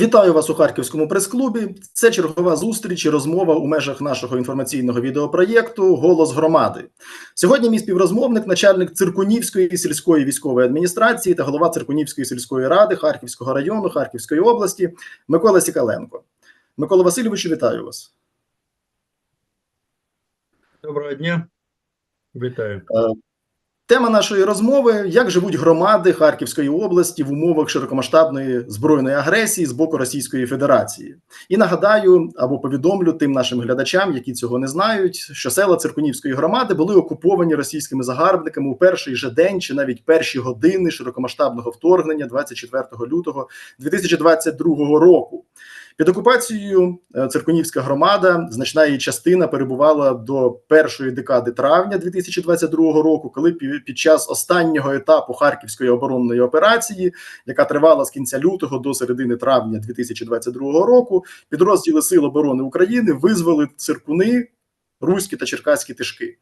Вітаю вас у Харківському прес-клубі. Це чергова зустріч і розмова у межах нашого інформаційного відеопроєкту Голос громади. Сьогодні мій співрозмовник, начальник Циркунівської сільської військової адміністрації та голова Циркунівської сільської ради Харківського району Харківської області Микола Сікаленко. Микола Васильовичу, вітаю вас. Доброго дня. Вітаю. Тема нашої розмови: як живуть громади Харківської області в умовах широкомасштабної збройної агресії з боку Російської Федерації. І нагадаю або повідомлю тим нашим глядачам, які цього не знають, що села Циркунівської громади були окуповані російськими загарбниками у перший же день чи навіть перші години широкомасштабного вторгнення 24 лютого 2022 року. Під окупацією Церкунівська громада, значна її частина перебувала до першої декади травня 2022 року, коли пі- під час останнього етапу Харківської оборонної операції, яка тривала з кінця лютого до середини травня 2022 року, підрозділи Сил оборони України визвали циркуни, руські та черкаські тишки.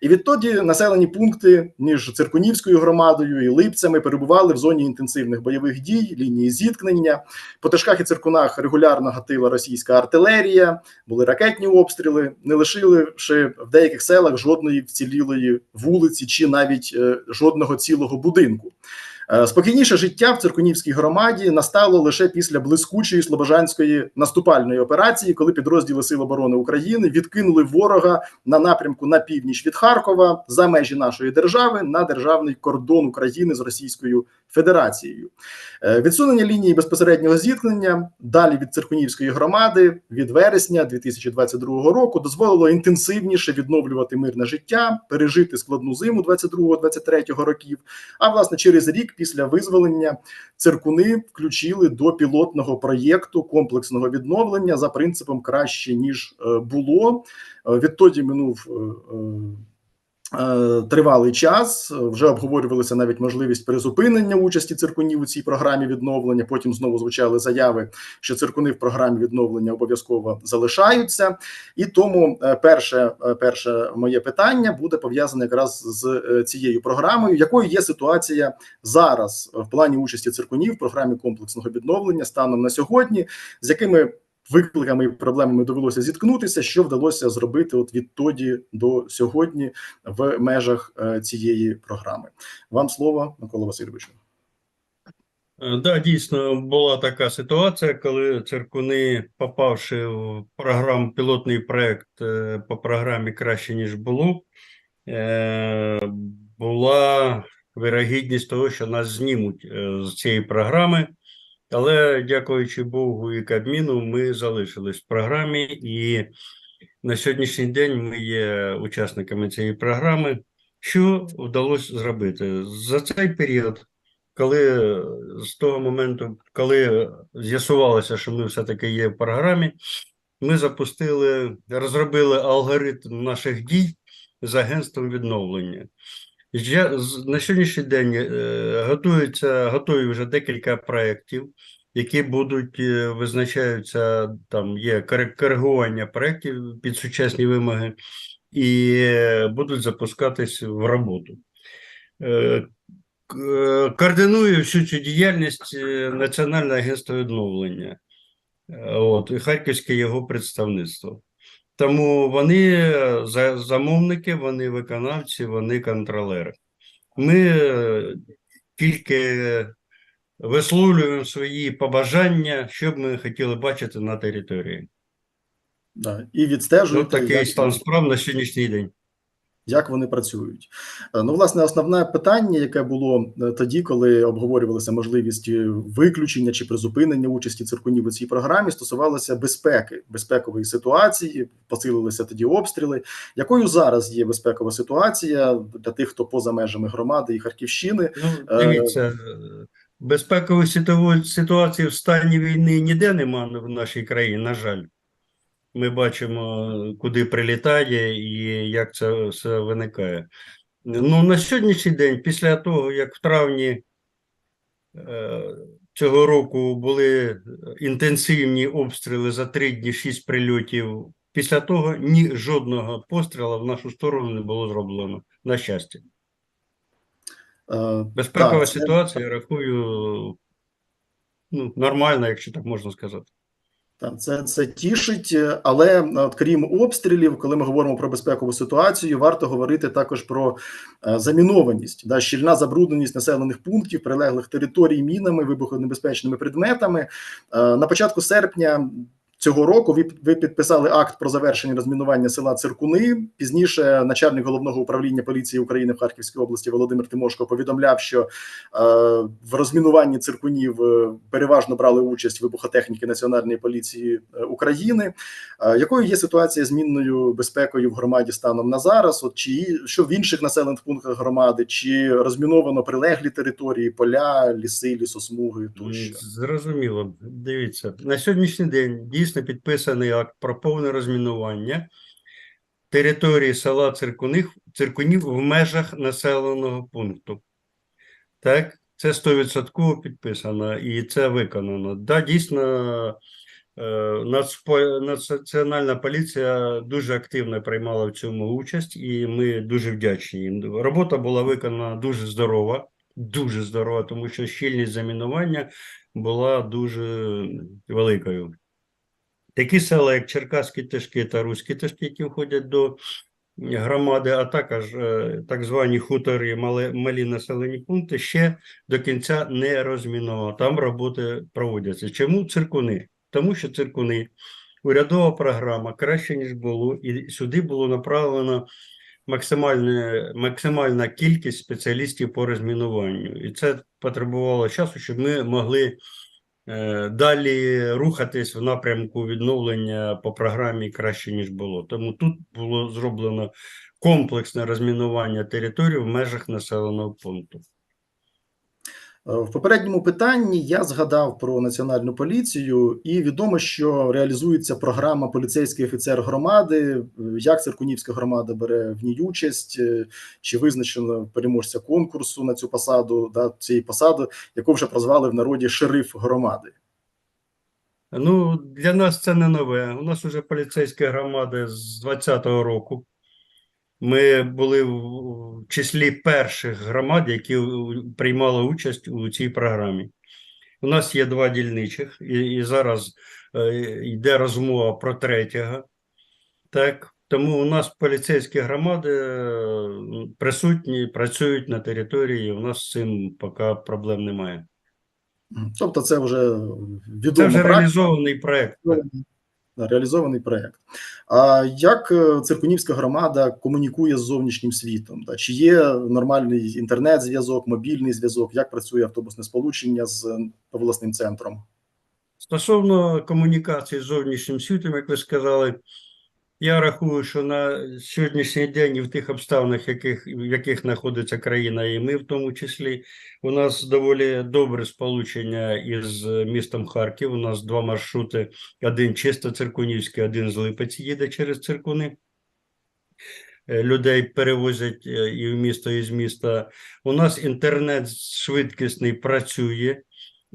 І відтоді населені пункти між Циркунівською громадою і Липцями перебували в зоні інтенсивних бойових дій, лінії зіткнення. По тишках і циркунах регулярно гатила російська артилерія, були ракетні обстріли, не лишивши в деяких селах жодної вцілілої вулиці чи навіть е, жодного цілого будинку. Е, Спокійніше життя в циркунівській громаді настало лише після блискучої слобожанської наступальної операції, коли підрозділи Сил оборони України відкинули ворога на напрямку на північ від Харкова за межі нашої держави на державний кордон України з Російською Федерацією. Е, Відсунення лінії безпосереднього зіткнення далі від циркунівської громади від вересня 2022 року дозволило інтенсивніше відновлювати мирне життя, пережити складну зиму 22-23 років. А власне через рік після визволення циркуни включили до пілотного проєкту комплексного відновлення за принципом краще ніж е, було. Е, Відтоді минув. Е, Тривалий час вже обговорювалися навіть можливість призупинення участі циркунів у цій програмі відновлення. Потім знову звучали заяви, що циркуни в програмі відновлення обов'язково залишаються. І тому е, перше, е, перше моє питання буде пов'язане якраз з цією програмою, якою є ситуація зараз в плані участі циркунів в програмі комплексного відновлення станом на сьогодні, з якими викликами і проблемами довелося зіткнутися, що вдалося зробити от відтоді до сьогодні в межах е, цієї програми. Вам слово, Микола Васильовичу. Е, Да, дійсно була така ситуація, коли циркуни, попавши в програму пілотний проект е, по програмі краще ніж було, була вирогідність того, що нас знімуть з цієї програми. Але дякуючи Богу і Кабміну, ми залишились в програмі, і на сьогоднішній день ми є учасниками цієї програми. Що вдалося зробити за цей період? коли з того моменту, коли з'ясувалося, що ми все-таки є в програмі, ми запустили, розробили алгоритм наших дій з агентством відновлення. Я, на сьогоднішній день е, готується, готові вже декілька проєктів, які будуть е, визначаються, там є коригування проєктів під сучасні вимоги, і е, будуть запускатись в роботу. Е, е, координує всю цю діяльність е, Національне агентство відновлення, е, от, і Харківське його представництво. Тому вони замовники, вони виконавці, вони контролери. Ми е, тільки висловлюємо свої побажання, що б ми хотіли бачити на території. Да, і відстежуємо. Ну, такий стан справ на сьогоднішній день. Як вони працюють. Е, Ну, власне, основне питання, яке було е, тоді, коли обговорювалася можливість е, виключення чи призупинення участі циркунів у цій програмі, стосувалося безпеки, безпекової ситуації. Посилилися тоді обстріли. Якою зараз є безпекова ситуація для тих, хто поза межами громади і Харківщини? Ну, дивіться, безпекової ситуації в стані війни ніде немає в нашій країні, на жаль. Ми бачимо, куди прилітає і як це все виникає. Ну, на сьогоднішній день, після того, як в травні е, цього року були інтенсивні обстріли за три дні, шість прильотів, після того ні жодного пострілу в нашу сторону не було зроблено, на щастя. Е, Безпекова Так, ситуація, я рахую, ну, нормально, якщо так можна сказати. Так, це, це тішить, е, але е, от, крім обстрілів, коли ми говоримо про безпекову ситуацію, варто говорити також про е, замінованість, да, щільна забрудненість населених пунктів, прилеглих територій мінами, вибухонебезпечними предметами. Е, на початку серпня цього року ви, ви підписали акт про завершення розмінування села Циркуни. Пізніше начальник головного управління поліції України в Харківській області Володимир Тимошко повідомляв, що е, в розмінуванні циркунів е, переважно брали участь вибухотехніки Національної поліції е, України. Е, якою є ситуація з мінною безпекою в громаді станом на зараз? От чи що в інших населених пунктах громади, чи розміновано прилеглі території, поля, ліси, лісосмуги тощо? Зрозуміло. Дивіться, на сьогоднішній день дійсно підписаний акт про повне розмінування території села Циркунів, Циркунів в межах населеного пункту. Так, це 100% підписано і це виконано. Да, дійсно, е, Національна поліція дуже активно приймала в цьому участь, і ми дуже вдячні їм. Робота була виконана дуже здорова, дуже здорова, тому що щільність замінування була дуже великою. Такі села, як Черкаські Тишки та Руські Тишки, які входять до громади, а також е, так звані хутори, мали, малі населені пункти, ще до кінця не розміновано. Там роботи проводяться. Чому циркуни? Тому що циркуни, урядова програма краще, ніж було, і сюди було направлено максимальне, максимальна кількість спеціалістів по розмінуванню. І це потребувало часу, щоб ми могли далі рухатись в напрямку відновлення по програмі краще, ніж було. Тому тут було зроблено комплексне розмінування території в межах населеного пункту. Е, В попередньому питанні я згадав про національну поліцію, і відомо, що реалізується програма поліцейський офіцер громади. Е, Як Циркунівська громада бере в ній участь, е, чи визначено переможця конкурсу на цю посаду, да, цієї посади, яку вже прозвали в народі шериф громади. Ну, для нас це не нове. У нас вже поліцейська громада з 20-го року. Ми були в числі перших громад, які приймали участь у цій програмі. У нас є два дільничих, і, і зараз е, йде розмова про третього. Так, тому у нас поліцейські громади е, присутні, працюють на території. У нас з цим поки проблем немає. Тобто, це вже Це вже реалізований проект. Реалізований проект. А як е, циркунівська громада комунікує з зовнішнім світом? Та чи є нормальний інтернет-зв'язок, мобільний зв'язок? Як працює автобусне сполучення з обласним центром? Стосовно комунікації з зовнішнім світом, як ви сказали, я рахую, що на сьогоднішній день і в тих обставинах, яких, в яких знаходиться країна, і ми в тому числі, у нас доволі добре сполучення із містом Харків. У нас два маршрути: один чисто циркунівський, один з Липець їде через циркуни. Е, Людей перевозять е, і в місто, і з міста. У нас інтернет швидкісний працює.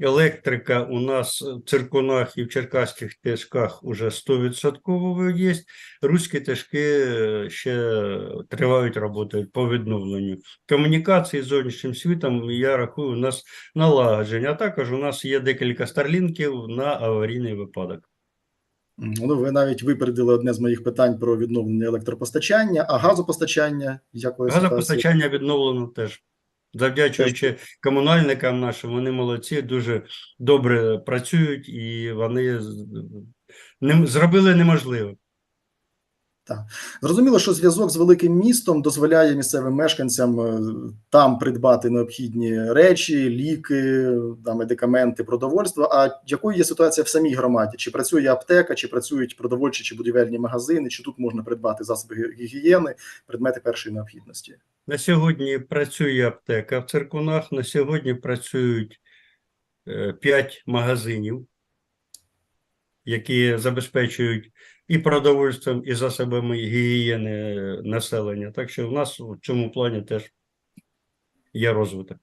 Електрика у нас в циркунах і в черкаських тяжках уже 100% є. Руські тяжки е, ще тривають роботи по відновленню. Комунікації з зовнішнім світом, я рахую, у нас налагодження. А також у нас є декілька старлінків на аварійний випадок. Ну, ви навіть випередили одне з моїх питань про відновлення електропостачання, а газопостачання ситуації? Газопостачання відновлено теж. Завдячуючи комунальникам нашим, вони молодці, дуже добре працюють і вони зробили неможливе. Зрозуміло, що зв'язок з великим містом дозволяє місцевим мешканцям е, там придбати необхідні речі, ліки, да, медикаменти, продовольство. А якою є ситуація в самій громаді? Чи працює аптека, чи працюють продовольчі чи будівельні магазини, чи тут можна придбати засоби гігієни, предмети першої необхідності? На сьогодні працює аптека в циркунах, на сьогодні працюють 5 магазинів, які забезпечують і продовольством, і засобами гігієни е, населення. Так що в нас в цьому плані теж є розвиток.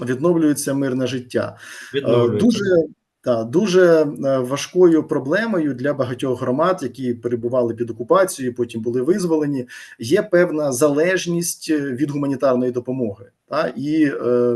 Відновлюється мирне життя. Е, Відновлюється. Дуже та дуже е, важкою проблемою для багатьох громад, які перебували під окупацією, потім були визволені. Є певна залежність від гуманітарної допомоги. Та і е,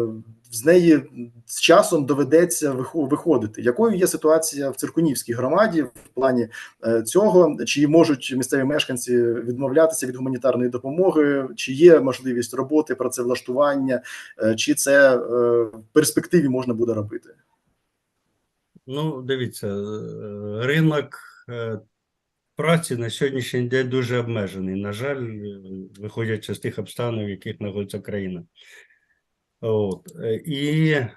з неї з часом доведеться виходити. Якою є ситуація в Циркунівській громаді в плані е, цього? Чи можуть місцеві мешканці відмовлятися від гуманітарної допомоги? Чи є можливість роботи, працевлаштування, е, чи це е, в перспективі можна буде робити? Ну, дивіться, ринок праці на сьогоднішній день дуже обмежений. На жаль, виходячи з тих обставин, в яких знаходиться країна. От. е, І е,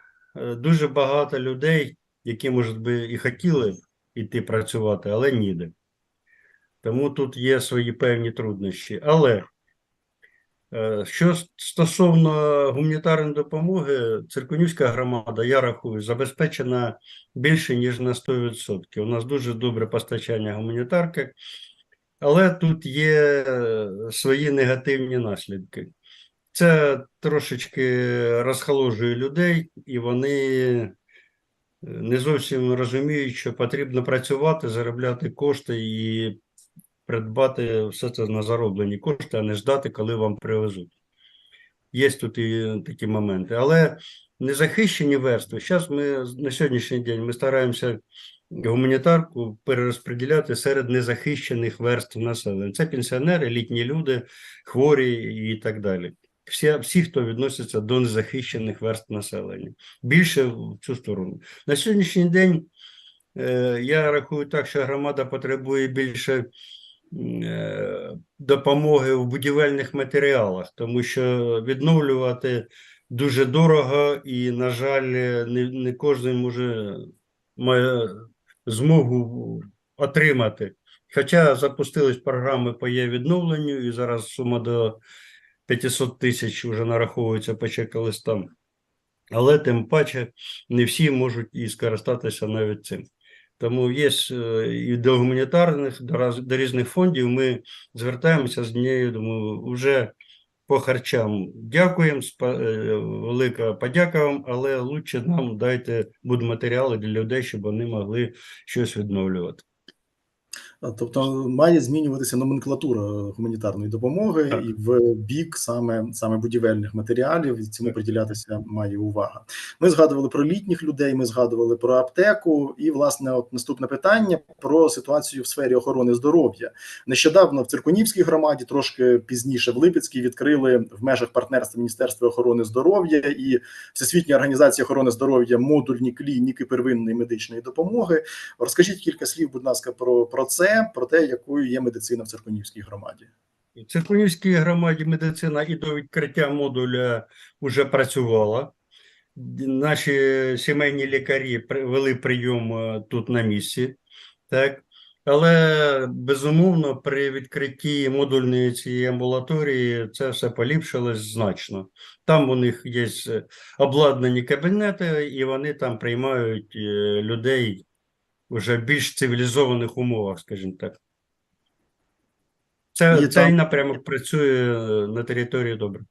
дуже багато людей, які, може би, і хотіли б іти працювати, але ніде. Тому тут є свої певні труднощі. Але е, що стосовно гуманітарної допомоги, Циркунівська громада, я рахую, забезпечена більше, ніж на 100%. У нас дуже добре постачання гуманітарки, але тут є свої негативні наслідки. Це трошечки розхоложує людей, і вони е, не зовсім розуміють, що потрібно працювати, заробляти кошти і придбати все це на зароблені кошти, а не ждати, коли вам привезуть. Є тут і такі моменти. Але незахищені верстви. Зараз ми на сьогоднішній день ми стараємося гуманітарку перерозподіляти серед незахищених верств населення. Це пенсіонери, літні люди, хворі і так далі. Всі, всі, хто відноситься до незахищених верств населення. Більше в цю сторону. На сьогоднішній день е, я рахую так, що громада потребує більше е, допомоги в будівельних матеріалах, тому що відновлювати дуже дорого і, на жаль, не, не кожен може має змогу отримати. Хоча запустились програми по є відновленню, і зараз сума до 500 тисяч вже нараховується по чек-листам. Але тим паче не всі можуть і скористатися навіть цим. Тому є е, і до гуманітарних, до, різних фондів ми звертаємося з однією, думаю, вже по харчам дякуємо, е, велика подяка вам, але лучше нам дайте будматеріали для людей, щоб вони могли щось відновлювати. Тобто має змінюватися номенклатура гуманітарної допомоги Так. і в бік саме, саме будівельних матеріалів, і цьому приділятися має увага. Ми згадували про літніх людей, ми згадували про аптеку, і власне, от наступне питання про ситуацію в сфері охорони здоров'я. Нещодавно в Циркунівській громаді, трошки пізніше в Липецькій, відкрили в межах партнерства Міністерства охорони здоров'я і Всесвітня організація охорони здоров'я модульні клініки первинної медичної допомоги. Розкажіть кілька слів, будь ласка, про, про це, про те, якою є медицина в Циркунівській громаді. В Циркунівській громаді медицина і до відкриття модуля вже працювала. Наші сімейні лікарі вели прийом е, тут на місці. Так? Але безумовно, при відкритті модульної цієї амбулаторії це все поліпшилось значно. Там у них є е, обладнані кабінети, і вони там приймають е, людей вже більш цивілізованих умовах, скажімо так. Це, цей напрямок працює на території добре.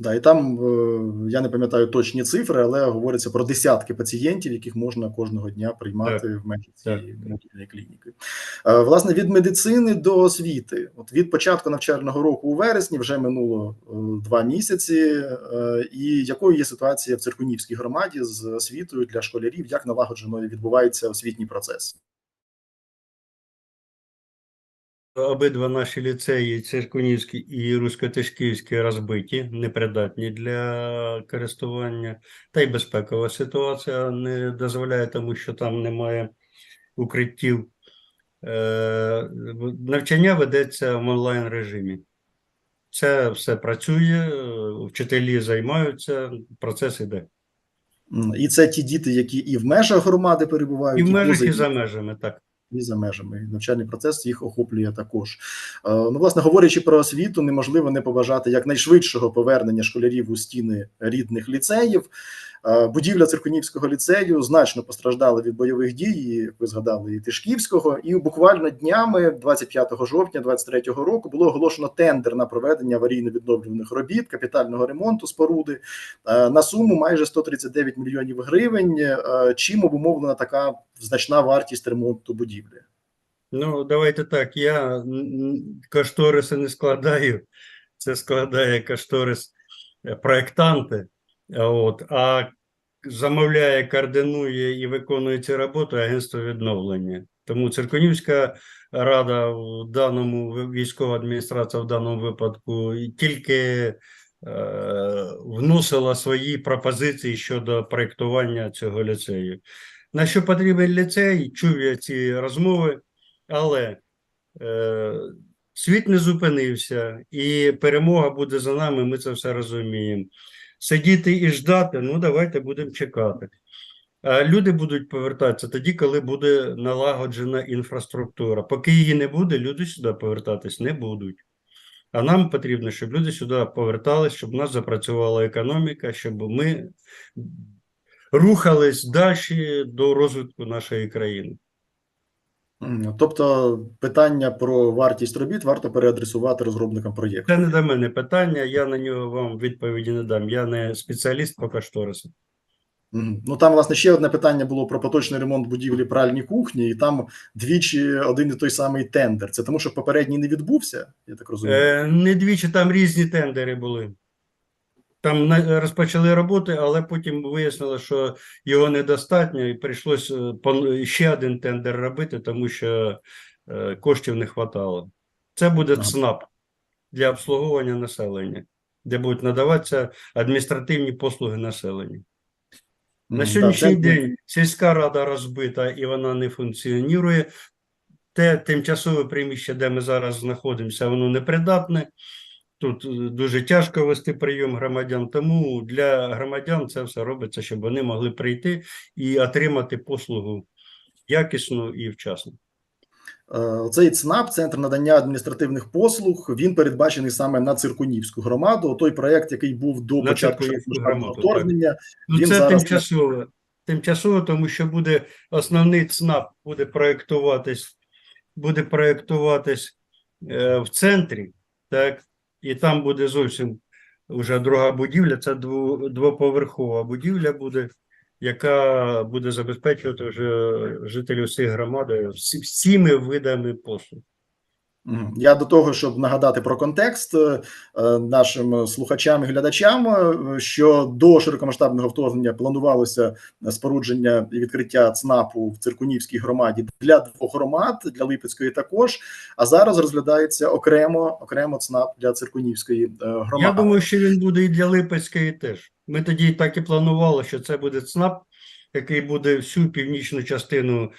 Да, і там е, я не пам'ятаю точні цифри, але говориться про десятки пацієнтів, яких можна кожного дня приймати в межі цієї модульної клініки. Е, Власне, від медицини до освіти. От від початку навчального року у вересні вже минуло е, два місяці. І якою є ситуація в Циркунівській громаді з освітою для школярів? Як налагоджено відбувається освітній процес? Обидва наші ліцеї, Циркунівський і Русько-Тишківський, розбиті, непридатні для користування. Та й безпекова ситуація не дозволяє, тому що там немає укриттів. Е, Навчання ведеться в онлайн режимі. Це все працює, вчителі займаються, процес іде. І це ті діти, які і в межах громади перебувають, І в межах, поза і за межами, так. І за межами. Навчальний процес їх охоплює також. Е, Ну, власне, говорячи про освіту, неможливо не побажати якнайшвидшого повернення школярів у стіни рідних ліцеїв. Е, Будівля Циркунівського ліцею значно постраждала від бойових дій, як ви згадали, і Тишківського. І буквально днями, 25 жовтня 2023 року, було оголошено тендер на проведення аварійно-відновлюваних робіт, капітального ремонту споруди е, на суму майже 139 мільйонів гривень. Чим обумовлена така значна вартість ремонту будівлі? Ну, давайте так. Я кошториси не складаю. Це складає кошторис е, проєктанти. От, а замовляє, координує і виконує цю роботу агентство відновлення. Тому Циркунівська рада в даному військова адміністрація в даному випадку тільки е, вносила свої пропозиції щодо проєктування цього ліцею. На що потрібен ліцей? Чув я ці розмови, але е, світ не зупинився, і перемога буде за нами. Ми це все розуміємо. Сидіти і ждати, ну давайте будемо чекати. А люди будуть повертатися тоді, коли буде налагоджена інфраструктура. Поки її не буде, люди сюди повертатись не будуть. А нам потрібно, щоб люди сюди повертались, щоб у нас запрацювала економіка, щоб ми рухались далі до розвитку нашої країни. Тобто питання про вартість робіт варто переадресувати розробникам проєкту. Це не до мене питання, я на нього вам відповіді не дам. Я не спеціаліст по кошторису. Ну там, власне, ще одне питання було про поточний ремонт будівлі пральні кухні, і там двічі один і той самий тендер. Це тому, що попередній не відбувся, я так розумію. Е, не двічі там різні тендери були. Там розпочали роботи, але потім вияснило, що його недостатньо, і прийшлося пон- ще один тендер робити, тому що е, коштів не вистачало. Це буде. ЦНАП для обслуговування населення, де будуть надаватися адміністративні послуги населенню. На сьогоднішній день сільська рада розбита і вона не функціонує. Те тимчасове приміщення, де ми зараз знаходимося, воно непридатне. Тут е, дуже тяжко вести прийом громадян. Тому для громадян це все робиться, щоб вони могли прийти і отримати послугу якісну і вчасно. Е, Цей ЦНАП, центр надання адміністративних послуг, він передбачений саме на Циркунівську громаду. Той проект, який був до На початку громаду, вторгнення, Ну, Він це зараз- тимчасово. Тимчасово, тому що буде основний ЦНАП буде проєктуватись, буде проєктуватись е, в центрі, так, і там буде зовсім вже друга будівля, це двоповерхова будівля буде, яка буде забезпечувати вже жителів всіх громади всіми видами послуг. Я до того, щоб нагадати про контекст е, е, нашим слухачам і глядачам, е, що до широкомасштабного вторгнення планувалося спорудження і відкриття ЦНАПу в Циркунівській громаді для двох громад, для Липецької також. А зараз розглядається окремо окремо ЦНАП для Циркунівської громади. Я думаю, що він буде і для Липецької теж. Ми тоді так і планували, що це буде ЦНАП, який буде всю північну частину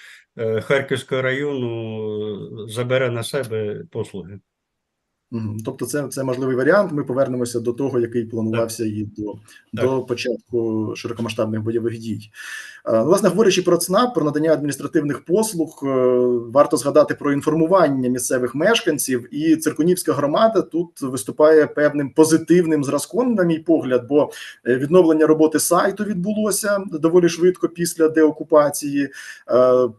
Харківського району е, забере на себе послуги. Тобто, це, це можливий варіант. Ми повернемося до того, який планувався і до, до початку широкомасштабних бойових дій. Е, ну, Власне, говорячи про ЦНАП, про надання адміністративних послуг, е, варто згадати про інформування місцевих мешканців. І циркунівська громада тут виступає певним позитивним зразком, на мій погляд, бо е, відновлення роботи сайту відбулося доволі швидко після деокупації.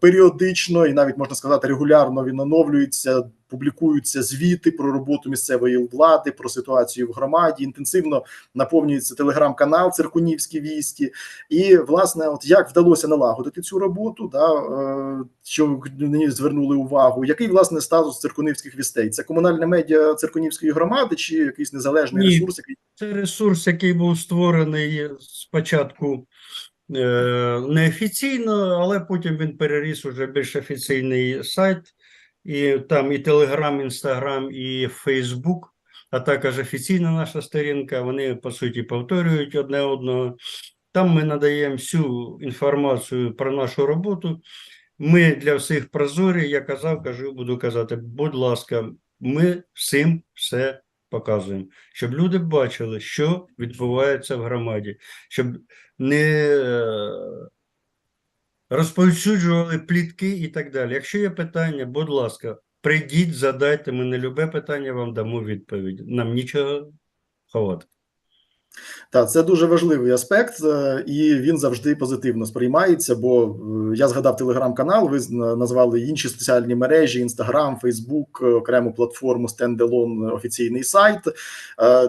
Періодично і навіть можна сказати регулярно він оновлюється публікуються звіти про роботу місцевої влади, про ситуацію в громаді. Інтенсивно наповнюється телеграм-канал Циркунівські вісті. І власне, от як вдалося налагодити цю роботу, да е, що мені звернули увагу, який власне статус циркунівських вістей? Це комунальне медіа циркунівської громади, чи якийсь незалежний Ні. ресурс, який Це ресурс, який був створений спочатку е, неофіційно, але потім він переріс уже більш офіційний сайт, і там і Телеграм, Інстаграм, і Фейсбук, а також офіційна наша сторінка. Вони по суті повторюють одне одного. Там ми надаємо всю інформацію про нашу роботу. Ми для всіх прозорі, я казав, кажу, буду казати, будь ласка, ми всім все показуємо, щоб люди бачили, що відбувається в громаді, щоб не е, розповсюджували плітки і так далі. Якщо є питання, будь ласка, прийдіть, задайте мене любе питання, вам дамо відповідь. Нам нічого ховати. Так, це дуже важливий аспект, е, і він завжди позитивно сприймається. Бо е, я згадав телеграм-канал, ви назвали інші соціальні мережі: Інстаграм, Фейсбук, окрему платформу стенделон, офіційний сайт.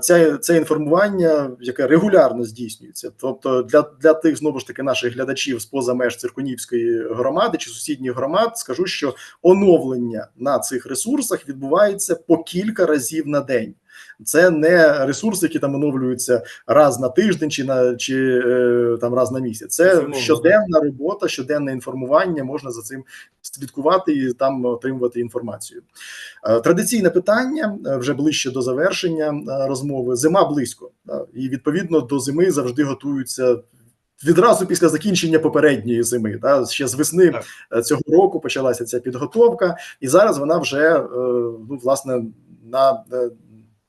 Це, це інформування, яке регулярно здійснюється. Тобто, для, для тих знову ж таки наших глядачів з поза меж циркунівської громади чи сусідніх громад, скажу, що оновлення на цих ресурсах відбувається по кілька разів на день. Це не ресурси, які там оновлюються раз на тиждень чи на чи е, там раз на місяць. Це Безумовно, щоденна робота, щоденне інформування. Можна за цим слідкувати і там отримувати інформацію. Е, Традиційне питання е, вже ближче до завершення розмови. Зима близько, і відповідно до зими завжди готуються. Відразу після закінчення попередньої зими, да, ще з весни Так. цього року почалася ця підготовка, і зараз вона вже ну власне на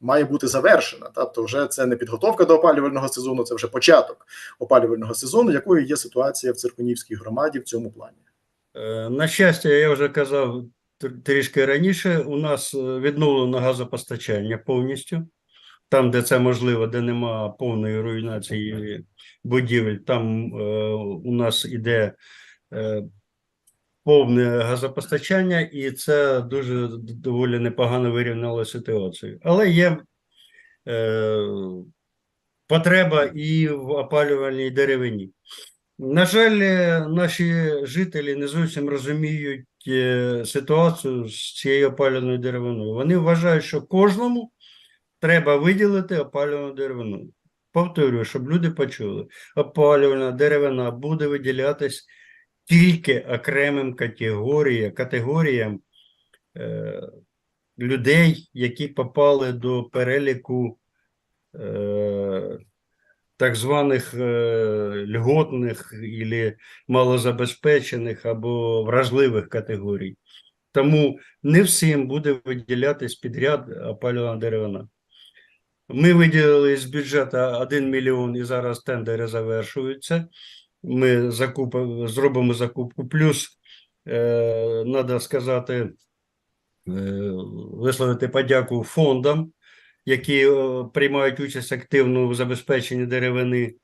має бути завершена. Тобто, вже це не підготовка до опалювального сезону, це вже початок опалювального сезону, якою є ситуація в Циркунівській громаді в цьому плані. Е, На щастя, я вже казав трішки раніше, у нас е, відновлено газопостачання повністю. Там, де це можливо, де нема повної руйнації будівель, там е, у нас іде е, повне газопостачання, і це дуже доволі непогано вирівняло ситуацію. Але є е, потреба і в опалювальній деревині. На жаль, е, наші жителі не зовсім розуміють е, ситуацію з цією опалювальною деревиною. Вони вважають, що кожному треба виділити опалювальну деревину. Повторюю, щоб люди почули, опалювальна деревина буде виділятись тільки окремим категоріям, категоріям е, людей, які попали до переліку е, так званих е, льготних або малозабезпечених або вразливих категорій. Тому не всім буде виділятись підряд опалювальна деревина. Ми виділили з бюджету 1 мільйон і зараз тендери завершуються. Ми закупи, зробимо закупку. Плюс, треба сказати, е, висловити подяку фондам, які е, приймають участь активно в забезпеченні деревини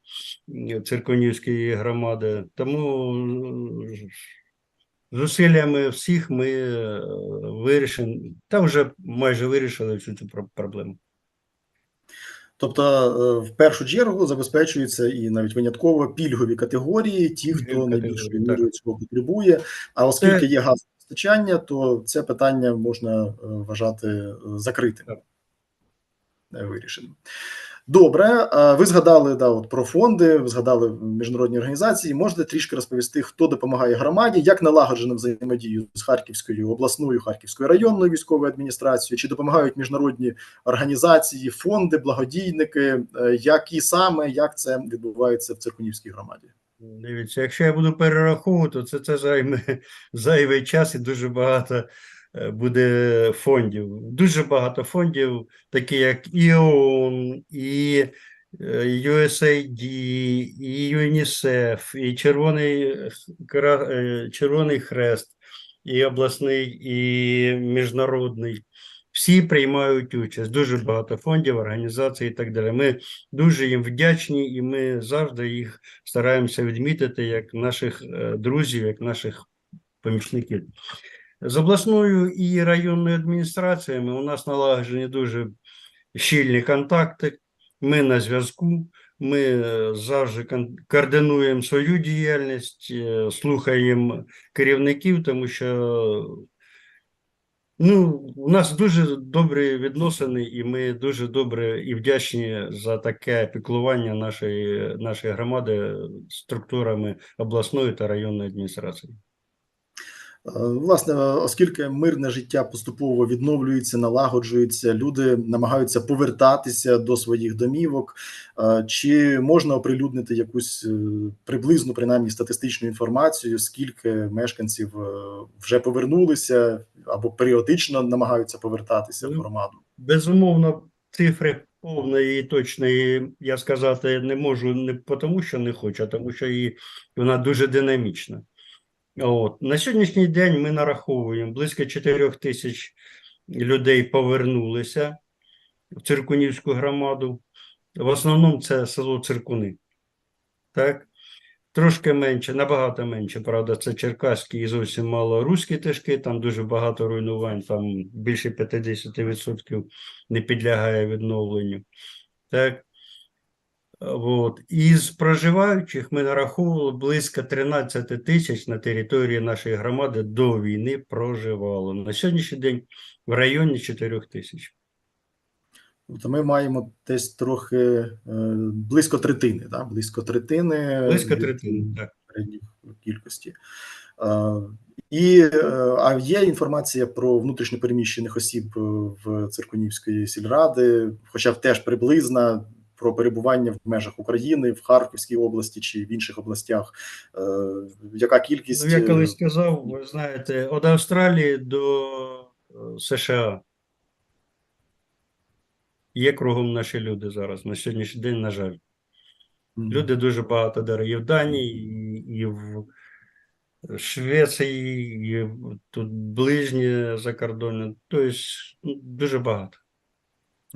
е, Цирконівської громади. Тому зусиллями всіх ми вирішимо, та вже майже вирішили всю цю проблему. Тобто, е, в першу чергу забезпечуються і навіть винятково пільгові категорії, ті, хто найбільше найбільшою мірою цього потребує. А оскільки є газопостачання, то це питання можна е, вважати е, закритим, вирішеним. Добре, ви згадали да, от про фонди, ви згадали міжнародні організації. Можете трішки розповісти, хто допомагає громаді, як налагоджено взаємодію з Харківською обласною, Харківською районною військовою адміністрацією, чи допомагають міжнародні організації, фонди, благодійники, е, які саме як це відбувається в Циркунівській громаді? Дивіться, якщо я буду перераховувати, то це, це займе зайвий час і дуже багато буде фондів. Дуже багато фондів, такі як і ООН, і е, USAID, і ЮНІСЕФ, і Червоний, е, Червоний Хрест, і обласний, і міжнародний. Всі приймають участь. Дуже багато фондів, організацій і так далі. Ми дуже їм вдячні, і ми завжди їх стараємося відмітити як наших е, друзів, як наших помічників. З обласною і районною адміністраціями у нас налагоджені дуже щільні контакти. Ми на зв'язку, ми е, завжди координуємо свою діяльність, е, слухаємо керівників, тому що ну, у нас дуже добрі відносини, і ми дуже добре і вдячні за таке піклування нашої, нашої громади структурами обласної та районної адміністрації. Власне, оскільки мирне життя поступово відновлюється, налагоджується, люди намагаються повертатися до своїх домівок. е, Чи можна оприлюднити якусь е, приблизну, принаймні, статистичну інформацію, скільки мешканців е, вже повернулися або періодично намагаються повертатися в Ну, громаду? Безумовно, цифри повної і точної я сказати не можу не тому, що не хочу, а тому що і вона дуже динамічна. От. На сьогоднішній день ми нараховуємо близько 4 тисяч людей повернулися в Циркунівську громаду. В основному це село Циркуни. Так? Трошки менше, набагато менше, правда, це Черкаські і зовсім мало руські тишки, там дуже багато руйнувань, там більше 50% не підлягає відновленню. Так. От. Із проживаючих ми нараховували близько 13 тисяч на території нашої громади до війни проживало. На сьогоднішній день в районі 4 тисяч. Тобто ми маємо десь трохи е, близько третини, да? близько третини Близько від третини, так. кількості. І е, а є інформація про внутрішньопереміщених осіб е, в Циркунівської сільради, хоча б теж приблизна про перебування в межах України, в Харківській області чи в інших областях. Е, Яка кількість Ну, я е, колись сказав, ви знаєте, від Австралії до е, США є кругом наші люди зараз. На сьогоднішній день, на жаль. Люди дуже багато де і в Данії, і, в Швеції, і тут ближнє закордонне. Тобто ну, дуже багато.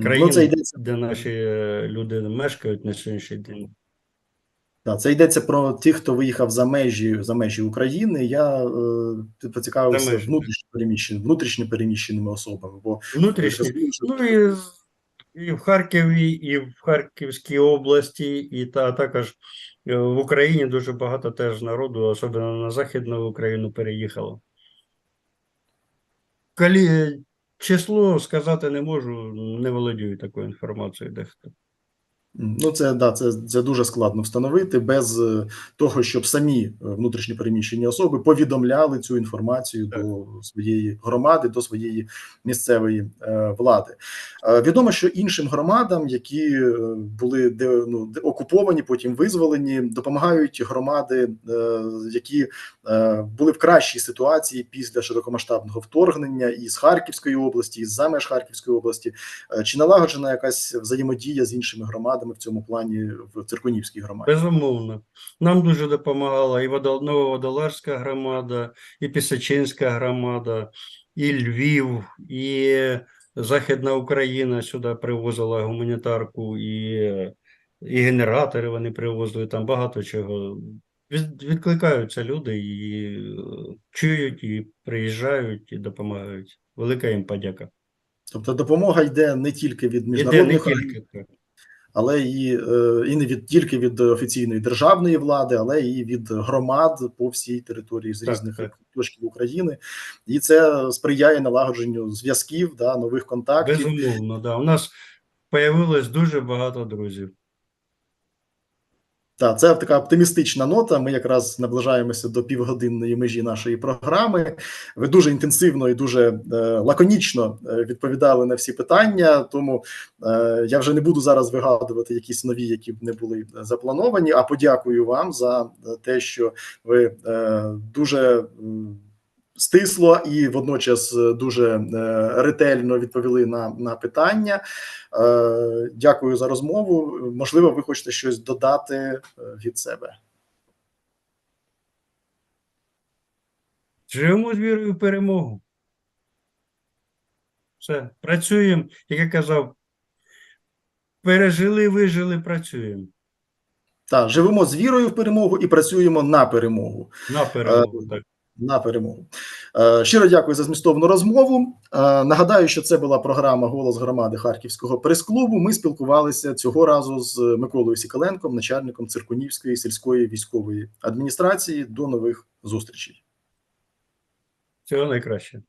Країн, ну, це йдеться де наші е, люди мешкають на сьогоднішній день. Так, це йдеться про тих, хто виїхав за межі за межі України. Я е, поцікавився внутрішньо переміщеними, внутрішньо переміщеними особами. Бо Внутрішні. Ну і, і в Харкові, і в Харківській області, і та також е, в Україні дуже багато теж народу, особливо на Західну Україну, переїхало. Коли число сказати не можу, не володію такою інформацією дехто. Ну, це да, це, це дуже складно встановити без е, того, щоб самі е, внутрішньо переміщені особи повідомляли цю інформацію Так. до своєї громади, до своєї місцевої е, влади. Е, відомо, що іншим громадам, які е, були де, ну, де окуповані, потім визволені, допомагають громади, е, які е, були в кращій ситуації після широкомасштабного вторгнення із Харківської області, із за меж Харківської області. Е, Чи налагоджена якась взаємодія з іншими громадами в цьому плані в Циркунівській громаді? Безумовно. Нам дуже допомагала і Водол- Нововодолазька громада, і Пісочинська громада, і Львів, і Західна Україна сюди привозила гуманітарку, і, і генератори вони привозили, там багато чого. Відкликаються люди і е, чують, і приїжджають, і допомагають. Велика їм подяка. Тобто допомога йде не тільки від Іде не міжнародних, тільки. Але і, е, і не від тільки від офіційної державної влади, але і від громад по всій території з різних точків України, і це сприяє налагодженню зв'язків, да, нових контактів. Безумовно, да. У нас появилось дуже багато друзів. Так, це така оптимістична нота. Ми якраз наближаємося до півгодинної межі нашої програми. Ви дуже інтенсивно і дуже е, лаконічно е, відповідали на всі питання. Тому е, я вже не буду зараз вигадувати якісь нові, які б не були заплановані. А подякую вам за те, що ви е, дуже. Стисло і водночас е, дуже е, ретельно відповіли на, на питання. Е, Дякую за розмову. Можливо, ви хочете щось додати від себе. Живемо з вірою в перемогу. Все, працюємо, як я казав, пережили, вижили, працюємо Так, живемо з вірою в перемогу і працюємо на перемогу. на перемогу. Так. На перемогу. Е, Щиро дякую за змістовну розмову. Е, Нагадаю, що це була програма Голос громади Харківського прес-клубу. Ми спілкувалися цього разу з Миколою Сікаленком, начальником Циркунівської сільської військової адміністрації. До нових зустрічей. Всього найкраще.